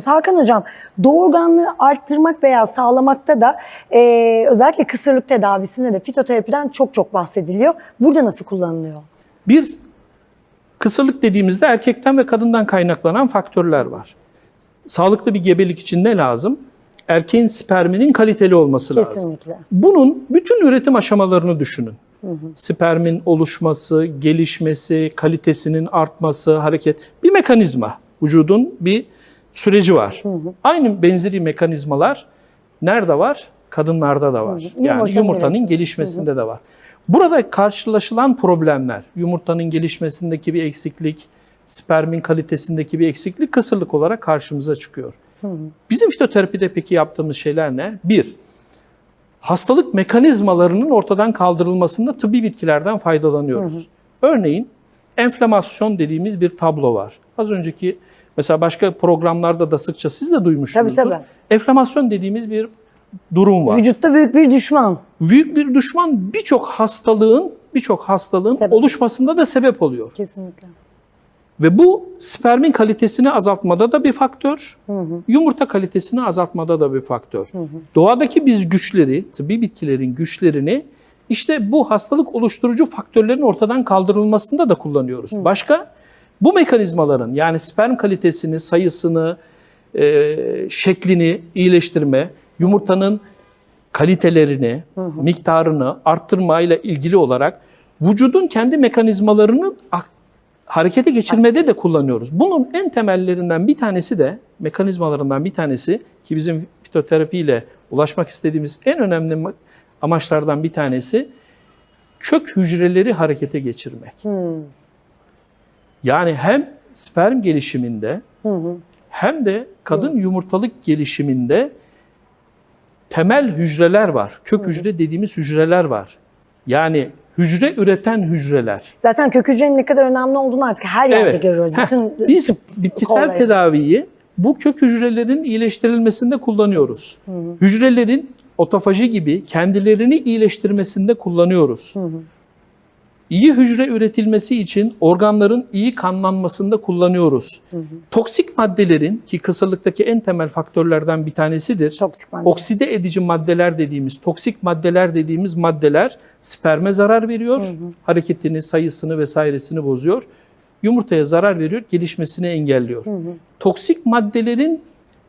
Hakan Hocam doğurganlığı arttırmak veya sağlamakta da e, özellikle kısırlık tedavisinde de fitoterapiden çok çok bahsediliyor. Burada nasıl kullanılıyor? Bir kısırlık dediğimizde erkekten ve kadından kaynaklanan faktörler var. Sağlıklı bir gebelik için ne lazım? Erkeğin sperminin kaliteli olması lazım. Kesinlikle. Bunun bütün üretim aşamalarını düşünün. Spermin oluşması, gelişmesi, kalitesinin artması, hareket bir mekanizma. Vücudun bir süreci var. Aynı benzeri mekanizmalar nerede var? Kadınlarda da var. Yani Yumurtanın yumurtanın üretimi. gelişmesinde de var. Burada karşılaşılan problemler, yumurtanın gelişmesindeki bir eksiklik, spermin kalitesindeki bir eksiklik kısırlık olarak karşımıza çıkıyor. Bizim fitoterapide peki yaptığımız şeyler ne? Bir, hastalık mekanizmalarının ortadan kaldırılmasında tıbbi bitkilerden faydalanıyoruz. Örneğin enflamasyon dediğimiz bir tablo var. Az önceki mesela başka programlarda da sıkça siz de duymuşsunuzdur. Tabii, tabii. Enflamasyon dediğimiz bir durum var. Vücutta büyük bir düşman. Büyük bir düşman birçok hastalığın birçok hastalığın Sebep. oluşmasında da sebep oluyor. Kesinlikle. Ve bu spermin kalitesini azaltmada da bir faktör, yumurta kalitesini azaltmada da bir faktör. Doğadaki biz güçleri, tıbbi bitkilerin güçlerini işte bu hastalık oluşturucu faktörlerin ortadan kaldırılmasında da kullanıyoruz. Başka bu mekanizmaların yani sperm kalitesini, sayısını, e, şeklini iyileştirme, yumurtanın kalitelerini, miktarını arttırmayla ilgili olarak vücudun kendi mekanizmalarını harekete geçirmede de kullanıyoruz. Bunun en temellerinden bir tanesi de, mekanizmalarından bir tanesi ki bizim fitoterapiyle ulaşmak istediğimiz en önemli ma- amaçlardan bir tanesi kök hücreleri harekete geçirmek. Yani hem sperm gelişiminde hem de kadın yumurtalık gelişiminde temel hücreler var. Kök hücre dediğimiz hücreler var. Yani hücre üreten hücreler. Zaten kök hücrenin ne kadar önemli olduğunu artık her yerde Evet. görüyoruz. Heh, Bütün Biz bitkisel kolları. tedaviyi bu kök hücrelerin iyileştirilmesinde kullanıyoruz. Hücrelerin otofaji gibi kendilerini iyileştirmesinde kullanıyoruz. İyi hücre üretilmesi için organların iyi kanlanmasında kullanıyoruz. Toksik maddelerin ki kısırlıktaki en temel faktörlerden bir tanesidir. Toksik madde. Okside edici maddeler dediğimiz, toksik maddeler dediğimiz maddeler sperme zarar veriyor, hareketini, sayısını vesairesini bozuyor. Yumurtaya zarar veriyor, gelişmesini engelliyor. Toksik maddelerin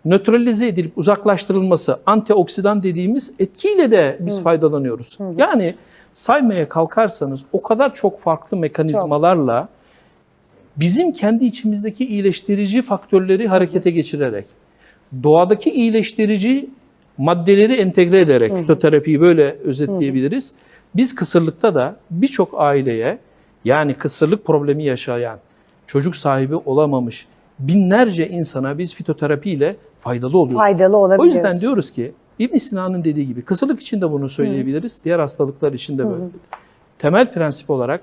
nötralize edilip uzaklaştırılması, antioksidan dediğimiz etkiyle de biz faydalanıyoruz. Yani saymaya kalkarsanız o kadar çok farklı mekanizmalarla bizim kendi içimizdeki iyileştirici faktörleri harekete geçirerek, doğadaki iyileştirici maddeleri entegre ederek fitoterapiyi böyle özetleyebiliriz. Biz kısırlıkta da birçok aileye yani kısırlık problemi yaşayan, çocuk sahibi olamamış binlerce insana biz fitoterapiyle faydalı oluyoruz. Faydalı O olabiliyoruz. yüzden diyoruz ki İbn Sina'nın dediği gibi kısırlık için de bunu söyleyebiliriz. Diğer hastalıklar için de böyle. Temel prensip olarak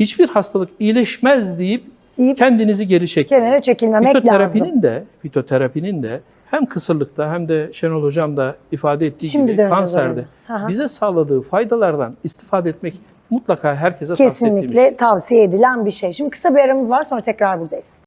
hiçbir hastalık iyileşmez deyip Deyip kendinizi geri çekin. kenara çekilmemek lazım. Fitoterapinin de fitoterapinin de hem kısırlıkta hem de Şenol hocam da ifade ettiği Şimdi gibi kanserde bize sağladığı faydalardan istifade etmek mutlaka herkese tavsiye ettiğimiz Kesinlikle tavsiye edilen bir şey. Şimdi kısa bir aramız var sonra tekrar buradayız.